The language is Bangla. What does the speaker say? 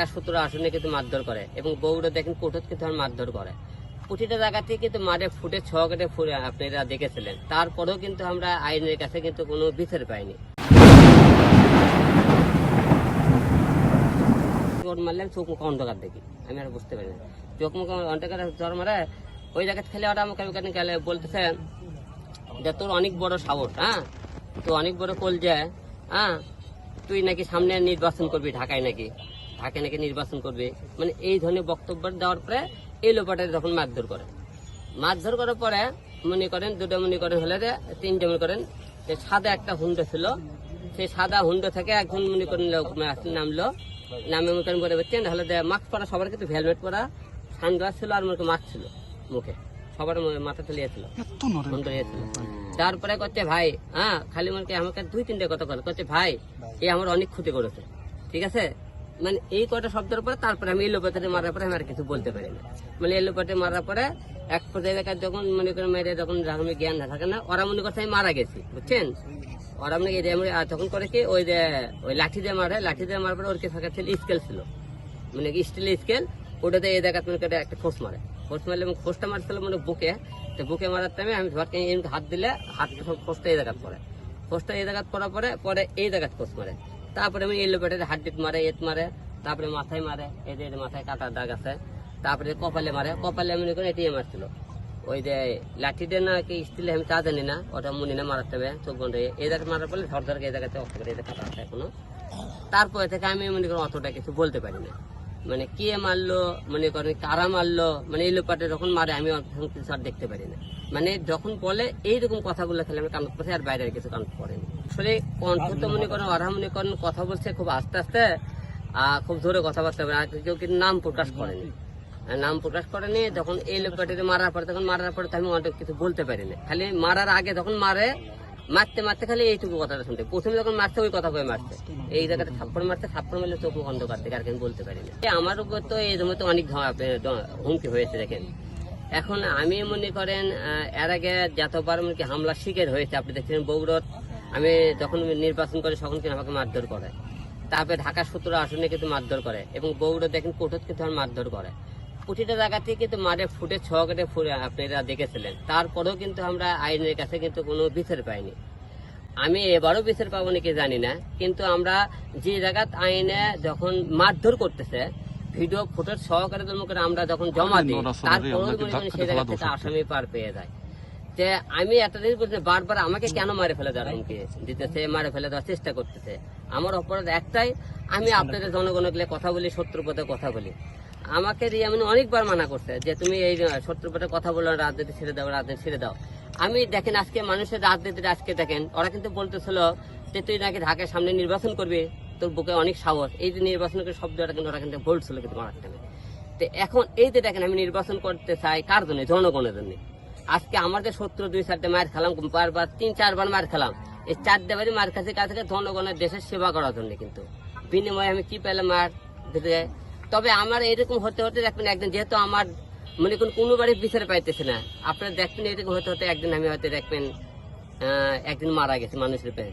ঢাকা সতেরো আসনে কিন্তু মারধর করে এবং বগুড়া দেখেন কোর্টত কিন্তু মারধর করে। প্রতিটা জায়গাতেই কিন্তু মারে, ফুটে ছ কেটে ফুটে, আপনারা দেখেছিলেন। তারপরেও কিন্তু আমরা আইনের কাছে কিন্তু কোনো বিচার পাইনি। মারলে অন্ধকার দেখি। আমি আর বুঝতে চোখ মুখ অন্ধকার ওই জায়গায় খেলে আমাকে গেলে বলতেছে যে তোর অনেক বড় হ্যাঁ? অনেক বড় যায় হ্যাঁ? তুই নাকি সামনে নির্বাচন করবি ঢাকায় নাকি? ঢাকায় নাকি নির্বাচন করবি। মানে এই ধরনের বক্তব্য দেওয়ার পরে এই লোপাটা যখন মারধর করে। মারধর করার পরে মনে করেন দুটো মনে করেন হলে তিনটে মনে করেন যে সাদা একটা হুন্ডো ছিল। সেই সাদা হুন্ডো থেকে একজন মনে করেন লোক নামলো। নামে মনে করেন বলে চেন হলে মাস্ক পরা সবার কিন্তু হেলমেট পরা সানগ্লাস ছিল আর মনে মাস্ক ছিল মুখে। সবার মাথা ফোন করিয়েছিল তারপরে করছে ভাই হ্যাঁ খালি মনে আমাকে দুই তিনটে কথা করে করছে ভাই। এ আমার অনেক ক্ষতি করেছে। ঠিক আছে? মানে এই কটা শব্দের পরে তারপরে আমি এলোপাতে মারার পরে আমি আর কিছু বলতে পারি না। মানে এলোপাতে মারার পরে এক পর্যায়ে যখন মনে করেন মেয়েদের যখন আমি জ্ঞান না থাকে না, ওরা মনে করছে আমি মারা গেছি, বুঝছেন? ওরা মনে এই যে আমি- আর তখন করে কি ওই যে, ওই লাঠি দিয়ে মারে, লাঠি দিয়ে মারার পরে ওর কি থাকা ছিল, স্কেল ছিল। মানে স্টিল স্কেল, ওটাতে এই জায়গা মনে করে একটা খোঁজ মারে। খোঁজ মারলে এবং খোঁজটা মারছিল মানে বুকে। তো বুকে মারার টাইমে আমি ধরকে হাত দিলে হাত খোঁজটা এই জায়গাত পড়ে খোঁজটা এই জায়গাত পড়ার পরে পরে এই জায়গাত খোঁজ মারে। তারপরে আমি এলো পেটের হাড্ডিত মারে, এত মারে, তারপরে মাথায় মারে যে মাথায় কাটার দাগ আছে, তারপরে কপালে মারে, কপালে মনে করেন এটিএম মারছিল ওই যে লাঠি দিয়ে না কি স্টিলে আমি তা জানি না, ওটা মনে না মারাতে হবে, চোখ বন্ধ হয়ে এই মারার পরে ধর ধর এই জায়গাতে করে এই কাটা আছে এখনও। তারপরে থেকে আমি মনে করেন অতটা কিছু বলতে পারি না। মানে কে মারলো, মনে করেন কারা মারলো মানে এই লোপাটে যখন মারে, আমি আর দেখতে পারি না। মানে যখন বলে, এইরকম কথাগুলো খেলে আমি কানত পড়ে, আর বাইরে আর কিছু কানত পড়েনি আসলে কণ্ঠ তো মনে করেন ওরা মনে করেন, কথা বলছে খুব আস্তে আস্তে, আর খুব জোরে কথাবার্তা বলে, আর কেউ কিন্তু নাম প্রকাশ করেনি। নাম প্রকাশ করেনি, যখন এই লোকটাকে মারার পরে, তখন মারার পরে আমি অনেক কিছু বলতে পারিনি। খালি মারার আগে যখন মারে, মারতে মারতে খালি এইটুকু কথাটা শুনতে। প্রথমে যখন মারতে ওই কথা কয়ে মারতে এই জায়গাতে থাপ্পড় মারতে থাপ্পড় মারলে চোখ অন্ধকার থেকে আর আমি বলতে পারি না আমার উপর তো এই জন্য তো অনেক হুমকি হয়েছে, দেখেন। এখন আমি মনে করেন এর আগে যতবার মনে হামলা শিকার হয়েছে, আপনি দেখছেন বগুড়ত আমি যখন নির্বাচন করে তখন কিন্তু আমাকে মারধর করে। তারপরে ঢাকা সতেরো আসনে কিন্তু মারধর করে এবং বগুড়া দেখেন কোর্টত কিন্তু আমার মারধর করে। প্রতিটা জায়গাতেই কিন্তু মারে ফুটে ছ কেটে ফুটে আপনারা দেখেছিলেন। তারপরেও কিন্তু আমরা আইনের কাছে কিন্তু কোনো বিচার পাইনি। আমি এবারও বিচার পাবো নাকি জানি না কিন্তু আমরা যে জায়গাত আইনে যখন মারধর করতেছে ভিডিও ফুটেজ সহকারে আমরা যখন জমা দিই তারপরেও সেই জায়গা থেকে আসামি পার পেয়ে যায়। যে আমি একটা জিনিস বলছি বারবার আমাকে কেন মারে ফেলে দেওয়ার হুমকি দিতেছে মারে ফেলে দেওয়ার চেষ্টা করতেছে। আমার অপরাধ একটাই আমি আপনাদের জনগণকে কথা বলি শত্রু পথে কথা বলি। আমাকে দিয়ে এমন অনেকবার মানা করছে যে তুমি এই শত্রু পথে কথা বলো রাজনীতি ছেড়ে দাও রাজনীতি ছেড়ে দাও। আমি দেখেন আজকে মানুষের রাজনীতির আজকে দেখেন ওরা কিন্তু বলতেছিল যে তুই নাকি ঢাকার সামনে নির্বাচন করবি তোর বুকে অনেক সাহস। এই যে নির্বাচন করে শব্দটা কিন্তু ওরা কিন্তু বলছিল কিন্তু তো এখন এই যে দেখেন আমি নির্বাচন করতে চাই কার জন্য? জনগণের জন্য। আজকে আমাদের শত্রু দুই চারটে মার খেলাম বারবার তিন চারবার মার খেলাম। এই চারটে বাড়ি মার কাছে কাছে জনগণের দেশের সেবা করার জন্য কিন্তু। বিনিময়ে আমি কি পেলাম মার দিতে? তবে আমার এরকম হতে হতে দেখবেন একদিন, যেহেতু আমার মনে করুন কোনো বাড়ি বিচার পাইতেছে না, আপনারা দেখবেন এরকম হতে হতে একদিন আমি হয়তো দেখবেন একদিন মারা গেছে মানুষ পেয়ে